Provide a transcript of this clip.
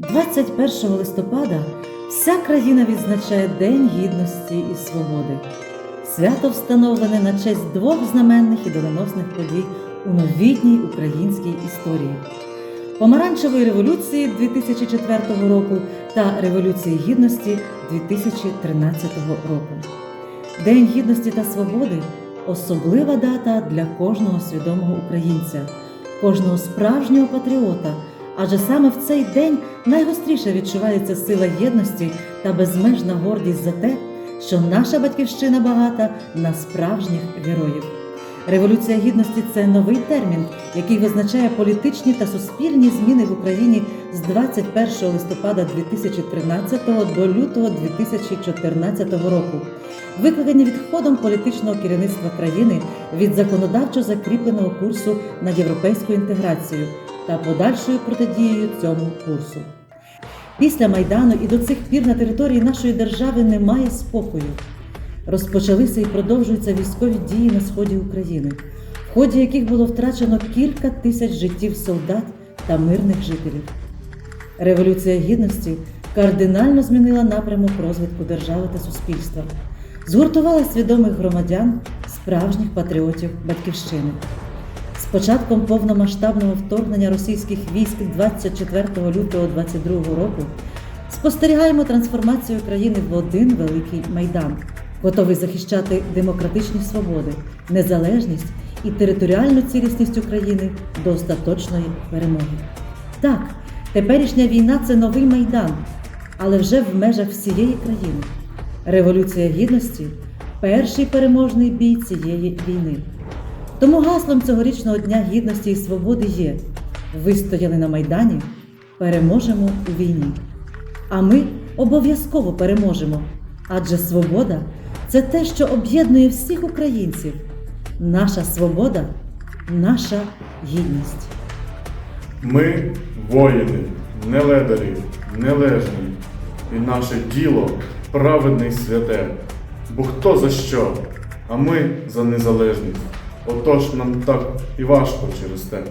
21 листопада вся країна відзначає День Гідності і Свободи. Свято встановлене на честь двох знаменних і доленосних подій у новітній українській історії. Помаранчевої революції 2004 року та Революції Гідності 2013 року. День гідності та свободи особлива дата для кожного свідомого українця, кожного справжнього патріота, адже саме в цей день найгостріше відчувається сила єдності та безмежна гордість за те, що наша батьківщина багата на справжніх героїв. Революція гідності це новий термін, який визначає політичні та суспільні зміни в Україні з 21 листопада 2013 до лютого 2014 року, викликані відходом політичного керівництва країни від законодавчо закріпленого курсу на європейську інтеграцію та подальшою протидією цьому курсу. Після Майдану і до цих пір на території нашої держави немає спокою. Розпочалися і продовжуються військові дії на сході України, в ході яких було втрачено кілька тисяч життів солдат та мирних жителів. Революція гідності кардинально змінила напрямок розвитку держави та суспільства, згуртувала свідомих громадян, справжніх патріотів Батьківщини. Початком повномасштабного вторгнення російських військ 24 лютого 2022 року спостерігаємо трансформацію країни в один великий майдан, готовий захищати демократичні свободи, незалежність і територіальну цілісність України до остаточної перемоги. Так, теперішня війна це новий майдан, але вже в межах всієї країни. Революція гідності перший переможний бій цієї війни. Тому гаслом цьогорічного Дня гідності і свободи є вистояли на Майдані, переможемо у війні. А ми обов'язково переможемо, адже свобода це те, що об'єднує всіх українців. Наша свобода, наша гідність. Ми воїни, не ледарі, нележні, і наше діло праведне й святе. Бо хто за що, а ми за незалежність. Отож нам так і важко через те.